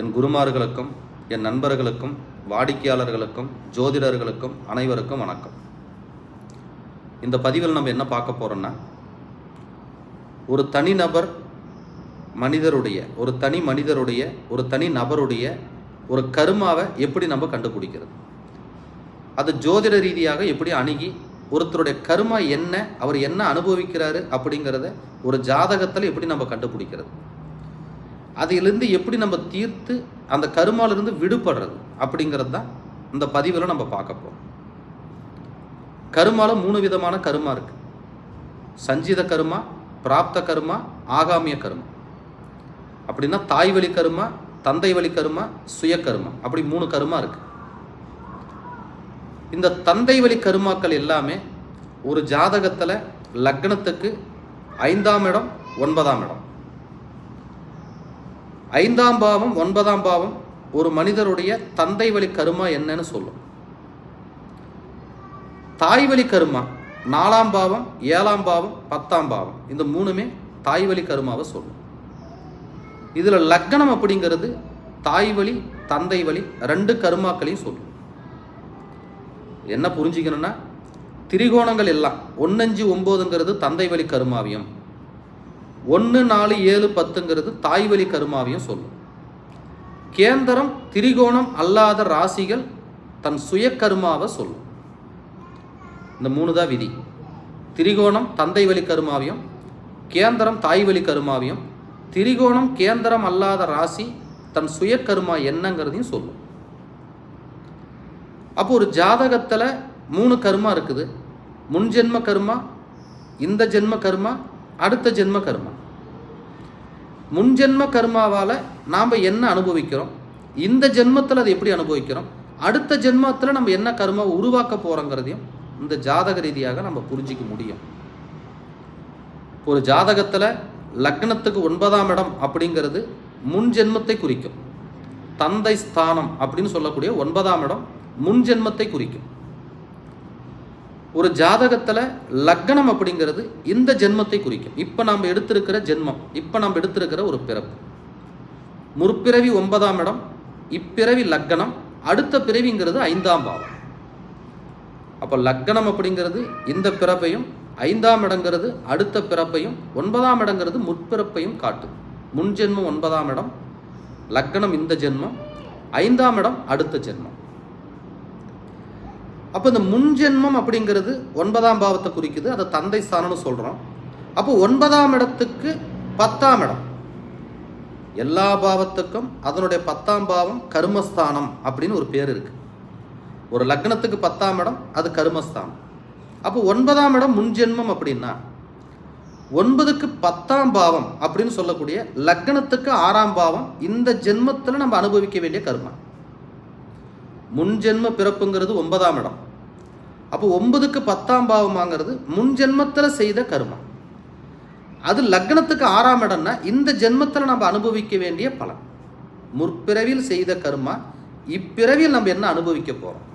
என் குருமார்களுக்கும் என் நண்பர்களுக்கும் வாடிக்கையாளர்களுக்கும் ஜோதிடர்களுக்கும் அனைவருக்கும் வணக்கம். இந்த பதிவில் நம்ம என்ன பார்க்க போகிறோன்னா ஒரு தனிநபர் மனிதருடைய ஒரு தனி மனிதருடைய ஒரு தனி நபருடைய ஒரு கருமாவை எப்படி நம்ம கண்டுபிடிக்கிறது? அது ஜோதிட ரீதியாக எப்படி அணுகி ஒருத்தருடைய கருமா என்ன அவர் என்ன அனுபவிக்கிறாரு அப்படிங்கிறத ஒரு ஜாதகத்தில் எப்படி நம்ம கண்டுபிடிக்கிறது? அதிலிருந்து எப்படி நம்ம தீர்த்து அந்த கருமாலிருந்து விடுபடுறது அப்படிங்கிறது தான் இந்த பதிவில் நம்ம பார்க்க போகிறோம் கருமால மூணு விதமான கருமா இருக்கு. சஞ்சித கருமா பிராப்த கருமா ஆகாமிய கருமா. அப்படின்னா தாய் வழி கருமா தந்தை வழி கருமா சுய கருமா. அப்படி மூணு கருமா இருக்கு. இந்த தந்தை வழி கருமாக்கள் எல்லாமே ஒரு ஜாதகத்தில் லக்னத்துக்கு ஐந்தாம் இடம் ஒன்பதாம் இடம். ஐந்தாம் பாவம் ஒன்பதாம் பாவம் ஒரு மனிதருடைய தந்தை வழி கருமா என்னன்னு சொல்லும். தாய் வழி கருமா நாலாம் பாவம் ஏழாம் பாவம் பத்தாம் பாவம் இந்த மூணுமே தாய் வழி கருமாவை சொல்லும். இதில் லக்னம் அப்படிங்கிறது தாய் வழி தந்தை வழி ரெண்டு கருமாக்களையும் சொல்லும். என்ன புரிஞ்சுக்கணும்னா திரிகோணங்கள் எல்லாம் ஒன்னஞ்சு ஒம்போதுங்கிறது தந்தை வழி கருமாவியம். ஒன்று நாலு ஏழு பத்துங்கிறது தாய் வழி சொல்லும். கேந்திரம் திரிகோணம் அல்லாத ராசிகள் தன் சுய கருமாவை சொல்லும். இந்த மூணு தான் விதி. திரிகோணம் தந்தை வழி கருமாவியம் கேந்திரம் தாய் வழி கருமாவியம் திரிகோணம் கேந்திரம் அல்லாத ராசி தன் சுய கருமா என்னங்கிறதையும் சொல்லும். அப்போ ஒரு ஜாதகத்தில் மூணு கருமா இருக்குது. முன் ஜென்ம கருமா இந்த ஜென்ம கருமா அடுத்த ஜென்ம கர்மா முன் ஜென்ம கர்மாவால் நாம் என்ன அனுபவிக்கிறோம்? இந்த ஜென்மத்தில் அதை எப்படி அனுபவிக்கிறோம்? அடுத்த ஜென்மத்தில் நம்ம என்ன கர்மா உருவாக்க போகிறோங்கிறதையும் இந்த ஜாதக ரீதியாக நம்ம புரிஞ்சிக்க முடியும். ஒரு ஜாதகத்தில் லக்னத்துக்கு ஒன்பதாம் இடம் அப்படிங்கிறது முன் ஜென்மத்தை குறிக்கும். தந்தை ஸ்தானம் அப்படின்னு சொல்லக்கூடிய ஒன்பதாம் இடம் முன் ஜென்மத்தை குறிக்கும். ஒரு ஜாதகத்தில் லக்னம் அப்படிங்கிறது இந்த ஜென்மத்தை குறிக்கும். இப்போ நாம் எடுத்திருக்கிற ஜென்மம் இப்போ நாம் எடுத்திருக்கிற ஒரு பிறப்பு. முற்பிறவி ஒன்பதாம் இடம் இப்பிறவி லக்னம் அடுத்த பிறவிங்கிறது ஐந்தாம் பாவம். அப்போ லக்னம் அப்படிங்கிறது இந்த பிறப்பையும் ஐந்தாம் இடங்கிறது அடுத்த பிறப்பையும் ஒன்பதாம் இடங்கிறது முற்பிறப்பையும் காட்டும். முன் ஜென்மம் ஒன்பதாம் இடம் லக்னம் இந்த ஜென்மம் ஐந்தாம் இடம் அடுத்த ஜென்மம். அப்போ இந்த முன் ஜென்மம் அப்படிங்கிறது ஒன்பதாம் பாவத்தை குறிக்குது. அதை தந்தை ஸ்தானம்னு சொல்கிறோம் அப்போ ஒன்பதாம் இடத்துக்கு பத்தாம் இடம். எல்லா பாவத்துக்கும் அதனுடைய பத்தாம் பாவம் கர்மஸ்தானம் அப்படின்னு ஒரு பேர் இருக்கு. ஒரு லக்னத்துக்கு பத்தாம் இடம் அது கர்மஸ்தானம். அப்போ ஒன்பதாம் இடம் முன் ஜென்மம் அப்படின்னா ஒன்பதுக்கு பத்தாம் பாவம் அப்படின்னு சொல்லக்கூடிய லக்னத்துக்கு ஆறாம் பாவம் இந்த ஜென்மத்தில் நம்ம அனுபவிக்க வேண்டிய கர்மா. முன் ஜென்ம பிறப்புங்கிறது ஒன்பதாம் இடம். அப்போ ஒன்பதுக்கு பத்தாம் பாவமாங்கிறது முன் ஜென்மத்தில் செய்த கருமம் அது லக்னத்துக்கு ஆறாம் இடம்னா இந்த ஜென்மத்தில் நம்ம அனுபவிக்க வேண்டிய பலன். முற்பிறவியில் செய்த கருமா இப்பிறவியில் நம்ம என்ன அனுபவிக்க போகிறோம்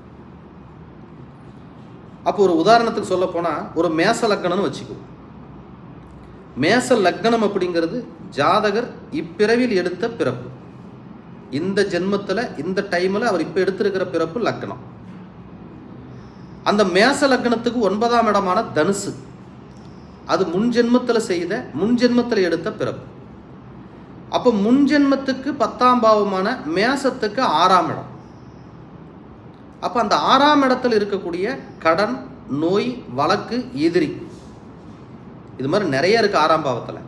அப்போ ஒரு உதாரணத்துக்கு சொல்ல போனால் ஒரு மேச லக்னம்னு வச்சுக்குவோம் மேச லக்னம் அப்படிங்கிறது ஜாதகர் இப்பிறவியில் எடுத்த பிறப்பு. இந்த ஜென்மத்தில் இந்த டைமில் அவர் இப்போ எடுத்திருக்கிற பிறப்பு லக்னம் அந்த மேச லக்னத்துக்கு ஒன்பதாம் இடமான தனுசு. அது முன் ஜென்மத்தில் செய்த முன் ஜென்மத்தில் எடுத்த பிறப்பு. அப்போ முன் ஜென்மத்துக்கு பத்தாம் பாவமான மேசத்துக்கு ஆறாம் இடம். அப்போ அந்த ஆறாம் இடத்துல இருக்கக்கூடிய கடன் நோய் வழக்கு எதிரி. இது மாதிரி நிறைய இருக்குது ஆறாம் பாவத்தில்.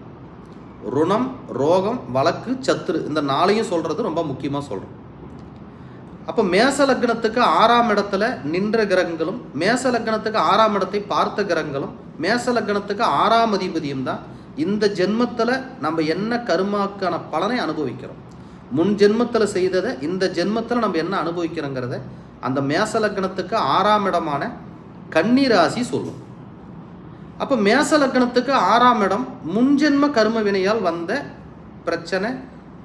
ருணம் ரோகம் வழக்கு சத்துரு இந்த நாளையும் சொல்கிறது ரொம்ப முக்கியமாக சொல்கிறோம் அப்போ மேச லக்னத்துக்கு ஆறாம் இடத்துல நின்ற கிரகங்களும் மேச லக்னத்துக்கு ஆறாம் இடத்தை பார்த்த கிரகங்களும் மேச லக்னத்துக்கு ஆறாம் அதிபதியும் தான் இந்த ஜென்மத்தில் நம்ம என்ன கருமாக்கான பலனை அனுபவிக்கிறோம். முன் ஜென்மத்தில் செய்ததை இந்த ஜென்மத்தில் நம்ம என்ன அனுபவிக்கிறோங்கிறத அந்த மேச லக்னத்துக்கு ஆறாம் இடமான கன்னி ராசி சொல்லும். அப்போ மேச லக்னத்துக்கு ஆறாம் இடம் முன்ஜென்ம கரும வினையால் வந்த பிரச்சனை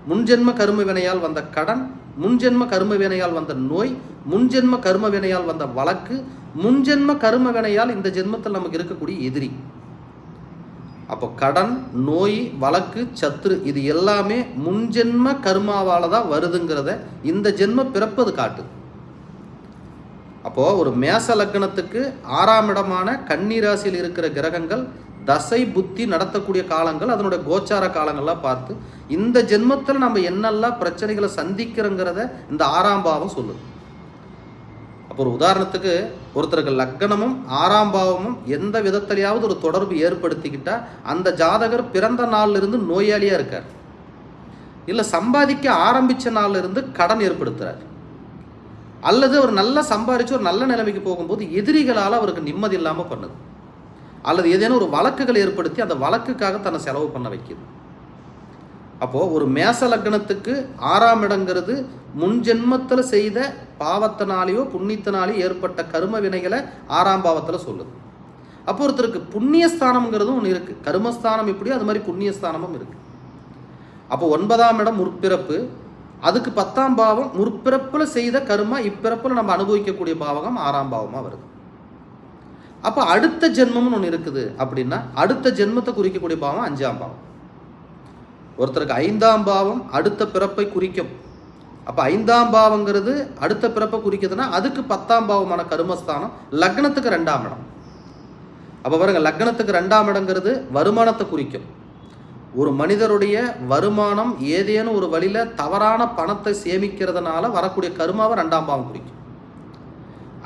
முன்ஜென்ம கரும வினையால் வந்த கடன் முன்ஜென்ம கரும வினையால் வந்த நோய் முன்ஜென்ம கரும வினையால் வந்த வழக்கு முன்ஜென்ம கரும வினையால் இந்த ஜென்மத்தில் நமக்கு இருக்கக்கூடிய எதிரி. அப்போ கடன் நோய் வழக்கு சத்துரு இது எல்லாமே முன்ஜென்ம கருமாவால் தான் வருதுங்கிறத இந்த ஜென்ம பிறப்பது காட்டு அப்போது ஒரு மேச லக்னத்துக்கு ஆறாம் இடமான கன்னி ராசியில் இருக்கிற கிரகங்கள் தசை புத்தி நடத்தக்கூடிய காலங்கள் அதனுடைய கோச்சார காலங்கள்லாம் பார்த்து இந்த ஜென்மத்தில் நம்ம என்னெல்லாம் பிரச்சனைகளை சந்திக்கிறோங்கிறத இந்த ஆறாம் பாவம் சொல்லுது. அப்போ ஒரு உதாரணத்துக்கு ஒருத்தருக்கு லக்னமும் ஆறாம் பாவமும் எந்த விதத்திலையாவது ஒரு தொடர்பு ஏற்படுத்திக்கிட்டா அந்த ஜாதகர் பிறந்த நாள்ல இருந்து இருக்கார். இல்லை சம்பாதிக்க ஆரம்பிச்ச நாள்ல இருந்து கடன் ஏற்படுத்துறார். அல்லது அவர் நல்லா சம்பாரித்து ஒரு நல்ல நிலைமைக்கு போகும்போது எதிரிகளால் அவருக்கு நிம்மதி இல்லாமல் பண்ணுது. அல்லது ஏதேனும் ஒரு வழக்குகள் ஏற்படுத்தி அந்த வழக்குக்காக தன்னை செலவு பண்ண வைக்கிது. அப்போது ஒரு மேச லக்னத்துக்கு ஆறாம் இடங்கிறது முன் ஜென்மத்தில் செய்த பாவத்தினாலேயோ புண்ணியத்தினாலேயோ ஏற்பட்ட கரும வினைகளை ஆறாம் பாவத்தில் சொல்லுது. அப்போ ஒருத்தருக்கு புண்ணியஸ்தானம்ங்கிறதும் ஒன்று இருக்குது கருமஸ்தானம் இப்படியோ அது மாதிரி புண்ணியஸ்தானமும் இருக்குது அப்போ ஒன்பதாம் இடம் முற்பிறப்பு. அதுக்கு பத்தாம் பாவம் முற்பிறப்பில் செய்த கருமா இப்பிறப்பில் நம்ம அனுபவிக்கக்கூடிய பாவகம் ஆறாம் பாவமாக வருது. அப்போ அடுத்த ஜென்மம்னு ஒன்று இருக்குது அப்படின்னா அடுத்த ஜென்மத்தை குறிக்கக்கூடிய பாவம் அஞ்சாம் பாவம். ஒருத்தருக்கு ஐந்தாம் பாவம் அடுத்த பிறப்பை குறிக்கும். அப்போ ஐந்தாம் பாவங்கிறது அடுத்த பிறப்பை குறிக்குதுன்னா அதுக்கு பத்தாம் பாவமான கருமஸ்தானம் லக்னத்துக்கு ரெண்டாம் இடம். அப்போ பாருங்க லக்னத்துக்கு ரெண்டாம் இடங்கிறது வருமானத்தை குறிக்கும். ஒரு மனிதருடைய வருமானம் ஏதேனும் ஒரு வழியில் தவறான பணத்தை சேமிக்கிறதுனால வரக்கூடிய கருமாவை ரெண்டாம் பாவம் குறிக்கும்.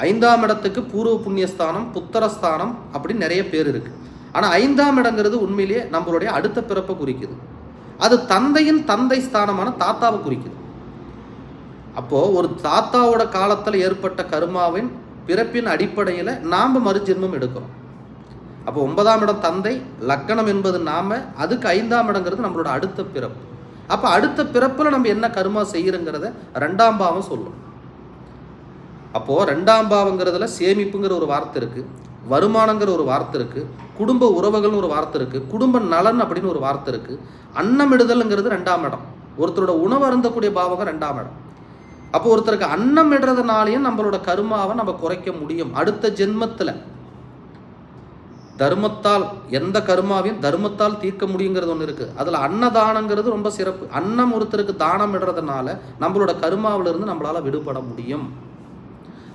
ஐந்தாம் இடத்துக்கு பூர்வ புண்ணியஸ்தானம் புத்தரஸ்தானம் அப்படின்னு நிறைய பேர் இருக்கு. ஆனால் ஐந்தாம் இடங்கிறது உண்மையிலேயே நம்மளுடைய அடுத்த பிறப்பை குறிக்குது. அது தந்தையின் தந்தை ஸ்தானமான தாத்தாவை குறிக்குது. அப்போ ஒரு தாத்தாவோட காலத்தில் ஏற்பட்ட கருமாவின் பிறப்பின் அடிப்படையில் நாம் மறுஜென்மம் எடுக்கிறோம். அப்போ ஒன்பதாம் இடம் தந்தை லக்கணம் என்பது நாம அதுக்கு ஐந்தாம் இடங்கிறது நம்மளோட அடுத்த பிறப்பு. அப்போ அடுத்த பிறப்பில் நம்ம என்ன கருமா செய்கிறோங்கிறத ரெண்டாம் பாவம் சொல்லணும் அப்போது ரெண்டாம் பாவங்கிறதுல சேமிப்புங்கிற ஒரு வார்த்தை இருக்குது வருமானங்கிற ஒரு வார்த்தை இருக்குது குடும்ப உறவுகள்னு ஒரு வார்த்தை இருக்குது குடும்ப நலன் அப்படின்னு ஒரு வார்த்தை இருக்குது அன்னமிடுதல்ங்கிறது ரெண்டாம் இடம். ஒருத்தரோட உணவு அருந்தக்கூடிய பாவகம் ரெண்டாம் இடம். அப்போ ஒருத்தருக்கு அன்னம் இடுறதுனாலையும் நம்மளோட கருமாவை நம்ம குறைக்க முடியும். அடுத்த ஜென்மத்தில் தர்மத்தால் எந்த கருமாவையும் தர்மத்தால் தீர்க்க முடியுங்கிறது ஒன்று இருக்குது அதில் அன்னதானங்கிறது ரொம்ப சிறப்பு. அன்னம் ஒருத்தருக்கு தானம் இடுறதுனால நம்மளோட கருமாவிலிருந்து நம்மளால் விடுபட முடியும்.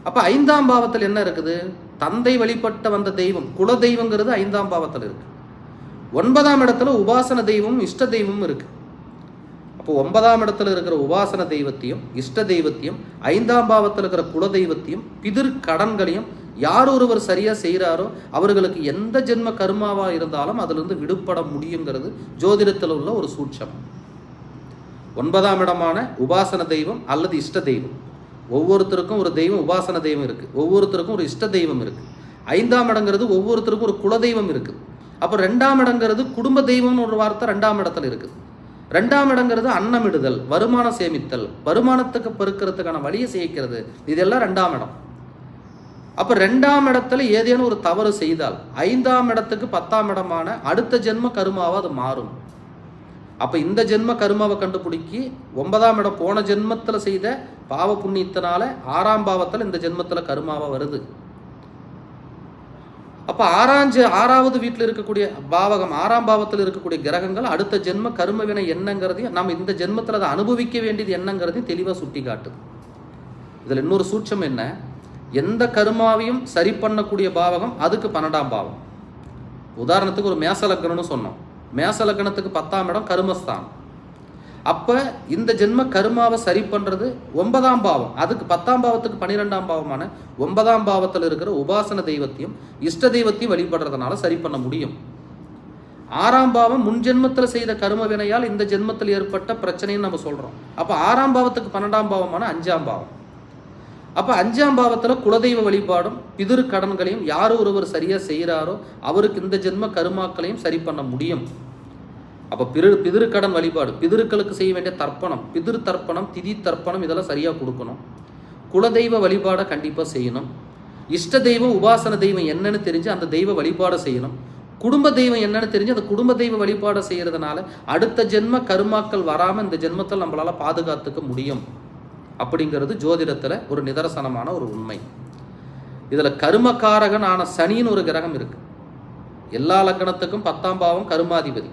அப்போ ஐந்தாம் பாவத்தில் என்ன இருக்குது? தந்தை வழிபட்ட வந்த தெய்வம் குல தெய்வங்கிறது ஐந்தாம் பாவத்தில் இருக்குது ஒன்பதாம் இடத்துல உபாசன தெய்வமும் இஷ்ட தெய்வமும் இருக்குது அப்போ ஒன்பதாம் இடத்துல இருக்கிற உபாசன தெய்வத்தையும் இஷ்ட தெய்வத்தையும் ஐந்தாம் பாவத்தில் இருக்கிற குல தெய்வத்தையும் பிதிர் கடன்களையும் யார் ஒருவர் சரியாக செய்கிறாரோ அவர்களுக்கு எந்த ஜென்ம கர்மாவாக இருந்தாலும் அதிலிருந்து விடுபட முடியுங்கிறது ஜோதிடத்தில் உள்ள ஒரு சூட்சம். ஒன்பதாம் இடமான உபாசன தெய்வம் அல்லது இஷ்ட தெய்வம். ஒவ்வொருத்தருக்கும் ஒரு தெய்வம் உபாசன தெய்வம் இருக்குது ஒவ்வொருத்தருக்கும் ஒரு இஷ்ட தெய்வம் இருக்குது ஐந்தாம் இடங்கிறது ஒவ்வொருத்தருக்கும் ஒரு குல தெய்வம் இருக்குது அப்போ ரெண்டாம் இடங்கிறது குடும்ப தெய்வம்னு ஒரு வார்த்தை ரெண்டாம் இடத்துல இருக்குது ரெண்டாம் இடங்கிறது அன்னமிடுதல் வருமானம் சேமித்தல் வருமானத்துக்கு பெருக்கிறதுக்கான வழியை சேர்க்கிறது இதெல்லாம் ரெண்டாம் இடம். அப்போ ரெண்டாம் இடத்துல ஏதேனும் ஒரு தவறு செய்தால் ஐந்தாம் இடத்துக்கு பத்தாம் இடமான அடுத்த ஜென்ம கருமாவாக அது மாறும். அப்போ இந்த ஜென்ம கருமாவை கண்டுபிடிக்கி ஒன்பதாம் இடம் போன ஜென்மத்தில் செய்த பாவ புண்ணியத்தினால ஆறாம் பாவத்தில் இந்த ஜென்மத்தில் கருமாவை வருது. அப்போ ஆறாம் ஆறாவது வீட்டில் இருக்கக்கூடிய பாவகம் ஆறாம் பாவத்தில் இருக்கக்கூடிய கிரகங்கள் அடுத்த ஜென்ம கரும வினை என்னங்கிறதையும் நம்ம இந்த ஜென்மத்தில் அதை அனுபவிக்க வேண்டியது என்னங்கிறதையும் தெளிவாக சுட்டி காட்டுது இதில் இன்னொரு சூட்சம் என்ன? எந்த கருமாவையும் சரி பண்ணக்கூடிய பாவகம் அதுக்கு பன்னெண்டாம் பாவம். உதாரணத்துக்கு ஒரு மேச லக்னம்னு சொன்னோம். மேச லக்னத்துக்கு பத்தாம் இடம் கருமஸ்தானம். அப்போ இந்த ஜென்ம கருமாவை சரி பண்ணுறது ஒன்பதாம் பாவம். அதுக்கு பத்தாம் பாவத்துக்கு பன்னிரெண்டாம் பாவமான ஒன்பதாம் பாவத்தில் இருக்கிற உபாசன தெய்வத்தையும் இஷ்ட தெய்வத்தையும் வழிபடுறதுனால சரி பண்ண முடியும். ஆறாம் பாவம் முன் ஜென்மத்தில் செய்த கரும வினையால் இந்த ஜென்மத்தில் ஏற்பட்ட பிரச்சனைன்னு நம்ம சொல்கிறோம் அப்போ ஆறாம் பாவத்துக்கு பன்னெண்டாம் பாவமான அஞ்சாம் பாவம். அப்போ அஞ்சாம் பாவத்தில் குலதெய்வ வழிபாடும் பிதிரு கடன்களையும் யார் ஒருவர் சரியாக செய்கிறாரோ அவருக்கு இந்த ஜென்ம கருமாக்களையும் சரி பண்ண முடியும். அப்போ பிரு பிதிருக்கடன் வழிபாடு பிதிருக்களுக்கு செய்ய வேண்டிய தர்ப்பணம் பிதிரு தர்ப்பணம் திதி தர்ப்பணம் இதெல்லாம் சரியாக கொடுக்கணும். குலதெய்வ வழிபாடை கண்டிப்பாக செய்யணும். இஷ்ட தெய்வம் உபாசன தெய்வம் என்னன்னு தெரிஞ்சு அந்த தெய்வ வழிபாடை செய்யணும். குடும்ப தெய்வம் என்னன்னு தெரிஞ்சு அந்த குடும்ப தெய்வ வழிபாடை செய்கிறதுனால அடுத்த ஜென்ம கருமாக்கள் வராமல் இந்த ஜென்மத்தில் நம்மளால் பாதுகாத்துக்க முடியும். அப்படிங்கிறது ஜோதிடத்தில் ஒரு நிதர்சனமான ஒரு உண்மை. இதில் கருமக்காரகன் ஆன சனின்னு ஒரு கிரகம் இருக்குது எல்லா லக்னத்துக்கும் பத்தாம் பாவம் கருமாதிபதி.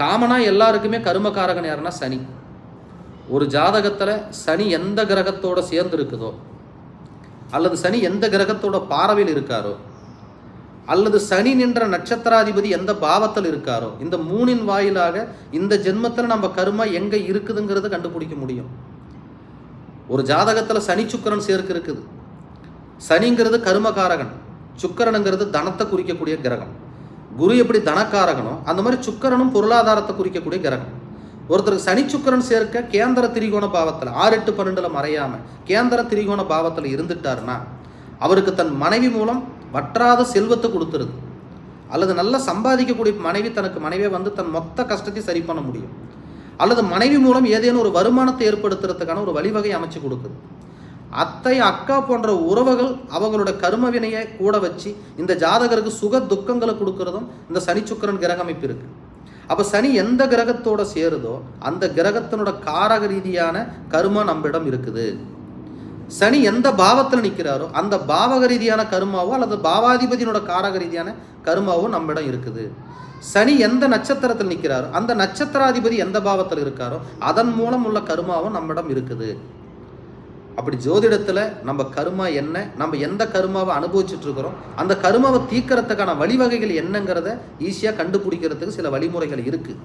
காமனாக எல்லாருக்குமே கருமகாரகன் யாருன்னா சனி. ஒரு ஜாதகத்தில் சனி எந்த கிரகத்தோட சேர்ந்து இருக்குதோ அல்லது சனி எந்த கிரகத்தோட பார்வையில் இருக்காரோ அல்லது சனி நின்ற நட்சத்திராதிபதி எந்த பாவத்தில் இருக்காரோ இந்த மூணின் வாயிலாக இந்த ஜென்மத்தில் நம்ம கருமா எங்கே இருக்குதுங்கிறத கண்டுபிடிக்க முடியும். ஒரு ஜாதகத்தில் சனி சுக்கிரன் சேர்க்கு இருக்குது. சனிங்கிறது கருமகாரகன் சுக்கரனுங்கிறது தனத்தை குறிக்கக்கூடிய கிரகம். குரு எப்படி தனக்காரகனோ அந்த மாதிரி சுக்கரனும் பொருளாதாரத்தை குறிக்கக்கூடிய கிரகம். ஒருத்தருக்கு சனி சுக்கிரன் சேர்க்க கேந்திர திரிகோண பாவத்தில் ஆறு எட்டு பன்னெண்டில் மறையாமல் கேந்திர திரிகோண பாவத்தில் இருந்துட்டாருன்னா அவருக்கு தன் மனைவி மூலம் வற்றாத செல்வத்தை கொடுத்துருது. அல்லது நல்லா சம்பாதிக்கக்கூடிய மனைவி தனக்கு மனைவியை வந்து தன் மொத்த கஷ்டத்தையும் சரி பண்ண முடியும். அல்லது மனைவி மூலம் ஏதேனும் ஒரு வருமானத்தை ஏற்படுத்துறதுக்கான ஒரு வழிவகை அமைச்சு கொடுக்குது. அத்தை அக்கா போன்ற உறவுகள் அவங்களோட கருமவினையை கூட வச்சு இந்த ஜாதகருக்கு சுக துக்கங்களை கொடுக்கறதும் இந்த சனி சுக்கரன் கிரக அமைப்பு இருக்கு. அப்போ சனி எந்த கிரகத்தோட சேருதோ அந்த கிரகத்தினோட காரக ரீதியான கருமம் நம்மிடம் இருக்குது. சனி எந்த பாவத்தில் நிற்கிறாரோ அந்த பாவக ரீதியான கருமாவோ அல்லது பாவாதிபதியினோட காரக ரீதியான கருமாவோ நம்மிடம் இருக்குது. சனி எந்த நட்சத்திரத்தில் நிற்கிறாரோ அந்த நட்சத்திராதிபதி எந்த பாவத்தில் இருக்காரோ அதன் மூலம் உள்ள கருமாவும் நம்மிடம் இருக்குது. அப்படி ஜோதிடத்தில் நம்ம கருமா என்ன நம்ம எந்த கருமாவை அனுபவிச்சுட்டு இருக்கிறோம் அந்த கருமாவை தீக்கிறதுக்கான வழிவகைகள் என்னங்கிறத ஈஸியாக கண்டுபிடிக்கிறதுக்கு சில வழிமுறைகள் இருக்குது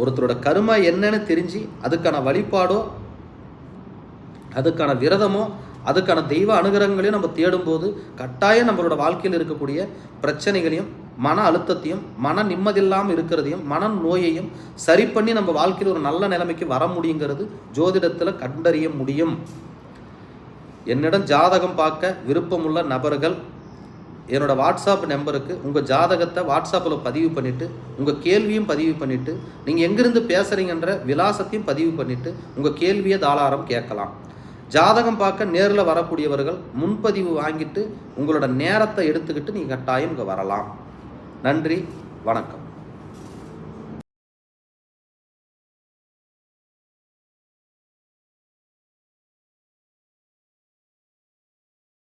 ஒருத்தரோட கருமா என்னன்னு தெரிஞ்சு அதுக்கான வழிபாடோ அதுக்கான விரதமோ அதுக்கான தெய்வ அனுகிரகங்களையும் நம்ம தேடும்போது கட்டாயம் நம்மளோட வாழ்க்கையில் இருக்கக்கூடிய பிரச்சனைகளையும் மன அழுத்தத்தையும் மன நிம்மதியில்லாமல் இருக்கிறதையும் மன நோயையும் சரி பண்ணி நம்ம வாழ்க்கையில் ஒரு நல்ல நிலைமைக்கு வர முடியுங்கிறது ஜோதிடத்தில் கண்டறிய முடியும். என்னிடம் ஜாதகம் பார்க்க விருப்பமுள்ள நபர்கள் என்னோட வாட்ஸ்அப் நம்பருக்கு உங்கள் ஜாதகத்தை வாட்ஸ்அப்பில் பதிவு பண்ணிவிட்டு உங்கள் கேள்வியும் பதிவு பண்ணிவிட்டு நீங்கள் எங்கேருந்து பேசுகிறீங்கன்ற விலாசத்தையும் பதிவு பண்ணிவிட்டு உங்கள் கேள்வியை தாளாரம் கேட்கலாம். ஜாதகம் பார்க்க நேரில் வரக்கூடியவர்கள் முன்பதிவு வாங்கிட்டு உங்களோட நேரத்தை எடுத்துக்கிட்டு நீங்கள் கட்டாயம் இங்கே வரலாம். நன்றி வணக்கம்.